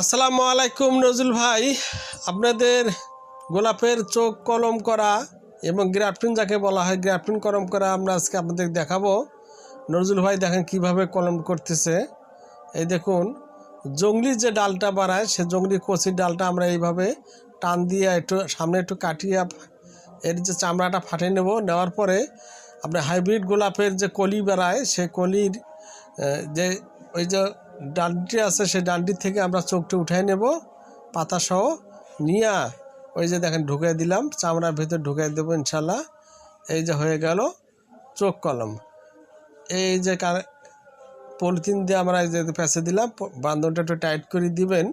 আসসালামু আলাইকুম নজরুল ভাই। আপনাদের গোলাপের চোখ কলম করা এবং গ্রাফটিন যাকে বলা হয় গ্রাফটিন কলম করা আমরা আজকে আপনাদের দেখাবো। নজরুল ভাই দেখেন কীভাবে কলম করতেছে। এই দেখুন, জঙ্গলি যে ডালটা বাড়ায়, সে জঙ্গলি কচির ডালটা আমরা এইভাবে টান দিয়ে একটু সামনে একটু কাটিয়ে এর যে চামড়াটা ফাটিয়ে নেব। নেওয়ার পরে আপনার হাইব্রিড গোলাপের যে কলি বেড়ায়, সে কলির যে ওই যে ডান্ডি আছে, সেই ডান্ডির থেকে আমরা চোখটি উঠাই নেব, পাতা সহ নিয়ে ওই যে দেখেন ঢুকিয়ে দিলাম, চামড়ার ভিতর ঢুকিয়ে দেবো ইনশাল্লাহ এই যে হয়ে গেল চোখ কলম। এই যে কার- পলিথিন দিয়ে আমরা এই যে প্যাঁচে দিলাম বান্ধনটা একটু টাইট করে দিবেন,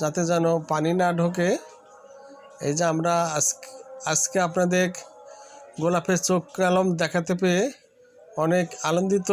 যাতে যেন পানি না ঢোকে। এই যে আমরা আজকে আপনাদের গোলাপের চোখ কলম দেখাতে পেয়ে অনেক আনন্দিত।